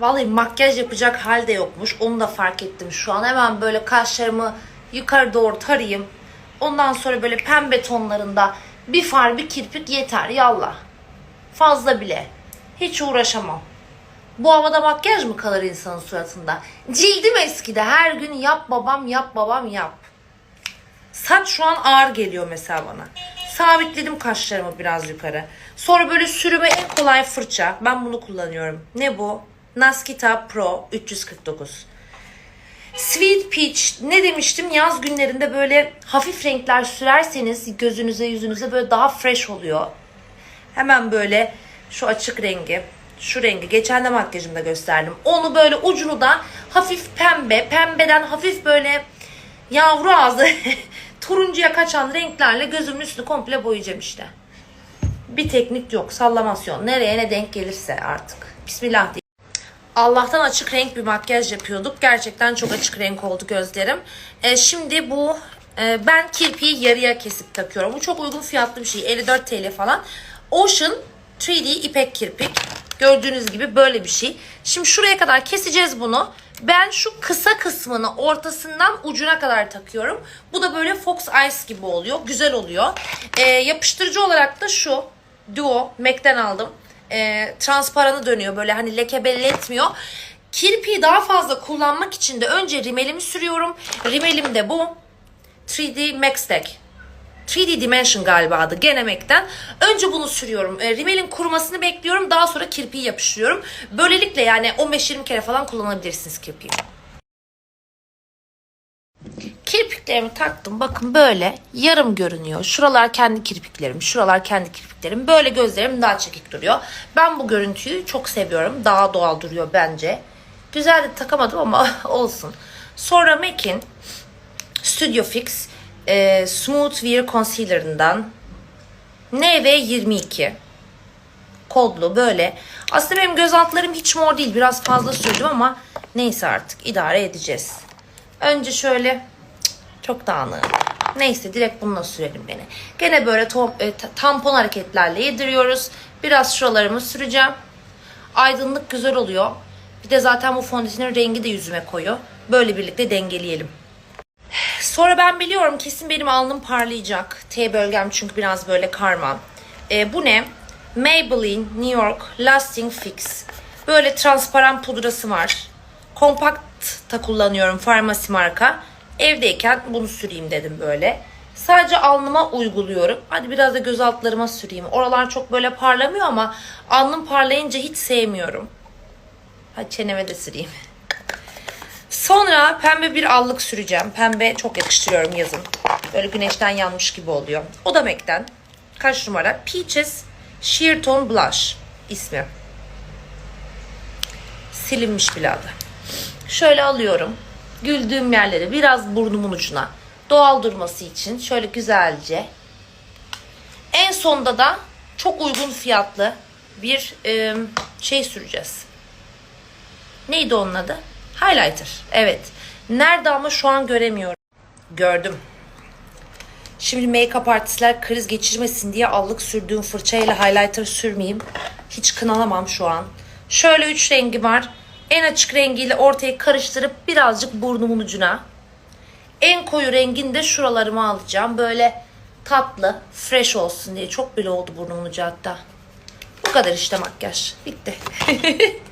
Vallahi makyaj yapacak hal de yokmuş. Onu da fark ettim şu an. Hemen böyle kaşlarımı yukarı doğru tarayayım. Ondan sonra böyle pembe tonlarında bir far bir kirpik yeter. Yallah. Fazla bile. Hiç uğraşamam. Bu havada makyaj mı kalır insanın suratında? Cildim eskidi. Her gün yap babam yap babam yap. Saç şu an ağır geliyor mesela bana. Sabitledim kaşlarımı biraz yukarı. Sonra böyle sürüme en kolay fırça. Ben bunu kullanıyorum. Ne bu? Naskita Pro 349. Sweet Peach ne demiştim yaz günlerinde böyle hafif renkler sürerseniz gözünüze yüzünüze böyle daha fresh oluyor. Hemen böyle şu açık rengi, şu rengi geçen de makyajımda gösterdim. Onu böyle ucunu da hafif pembe, pembeden hafif böyle yavru ağzı turuncuya kaçan renklerle gözümün üstünü komple boyayacağım işte. Bir teknik yok, sallamasyon. Nereye ne denk gelirse artık. Bismillah diye. Allah'tan açık renk bir makyaj yapıyorduk. Gerçekten çok açık renk oldu gözlerim. Ee, şimdi bu e, ben kirpiği yarıya kesip takıyorum. Bu çok uygun fiyatlı bir şey. 54 TL falan. Ocean 3D ipek kirpik. Gördüğünüz gibi böyle bir şey. Şimdi şuraya kadar keseceğiz bunu. Ben şu kısa kısmını ortasından ucuna kadar takıyorum. Bu da böyle Fox Ice gibi oluyor. Güzel oluyor. Ee, yapıştırıcı olarak da şu Duo Mac'den aldım e, transparanı dönüyor böyle hani leke belli etmiyor. Kirpiği daha fazla kullanmak için de önce rimelimi sürüyorum. Rimelim de bu 3D Max Tech. 3D Dimension galiba adı gene Mac'ten. Önce bunu sürüyorum. E, rimelin kurumasını bekliyorum. Daha sonra kirpiği yapıştırıyorum. Böylelikle yani 15-20 kere falan kullanabilirsiniz kirpiği. Kirpiklerimi taktım. Bakın böyle yarım görünüyor. Şuralar kendi kirpiklerim, şuralar kendi kirpiklerim. Böyle gözlerim daha çekik duruyor. Ben bu görüntüyü çok seviyorum. Daha doğal duruyor bence. Güzel de takamadım ama olsun. Sonra MAC'in Studio Fix e, Smooth Wear Concealer'ından NV22 kodlu böyle. Aslında benim göz altlarım hiç mor değil. Biraz fazla sürdüm ama neyse artık idare edeceğiz. Önce şöyle çok dağınık. Neyse direkt bununla sürelim beni. Gene böyle e, ta- tampon hareketlerle yediriyoruz. Biraz şuralarımı süreceğim. Aydınlık güzel oluyor. Bir de zaten bu fondötenin rengi de yüzüme koyuyor. Böyle birlikte dengeleyelim. Sonra ben biliyorum kesin benim alnım parlayacak. T bölgem çünkü biraz böyle karma. E, bu ne? Maybelline New York Lasting Fix. Böyle transparan pudrası var. Kompakt da kullanıyorum farmasi marka. Evdeyken bunu süreyim dedim böyle. Sadece alnıma uyguluyorum. Hadi biraz da göz altlarıma süreyim. Oralar çok böyle parlamıyor ama alnım parlayınca hiç sevmiyorum. Hadi çeneme de süreyim. Sonra pembe bir allık süreceğim. Pembe çok yakıştırıyorum yazın. Böyle güneşten yanmış gibi oluyor. O da MAC'den. Kaç numara? Peaches Sheer Tone Blush ismi. Silinmiş bile adı. Şöyle alıyorum. Güldüğüm yerlere biraz burnumun ucuna. Doğal durması için şöyle güzelce. En sonda da çok uygun fiyatlı bir e, şey süreceğiz. Neydi onun adı? Highlighter. Evet. Nerede ama şu an göremiyorum. Gördüm. Şimdi make-up artistler kriz geçirmesin diye allık sürdüğüm fırçayla highlighter sürmeyeyim. Hiç kınalamam şu an. Şöyle üç rengi var. En açık rengiyle ortaya karıştırıp birazcık burnumun ucuna. En koyu rengini de şuralarıma alacağım. Böyle tatlı, fresh olsun diye. Çok bile oldu burnumun ucu hatta. Bu kadar işte makyaj. Bitti.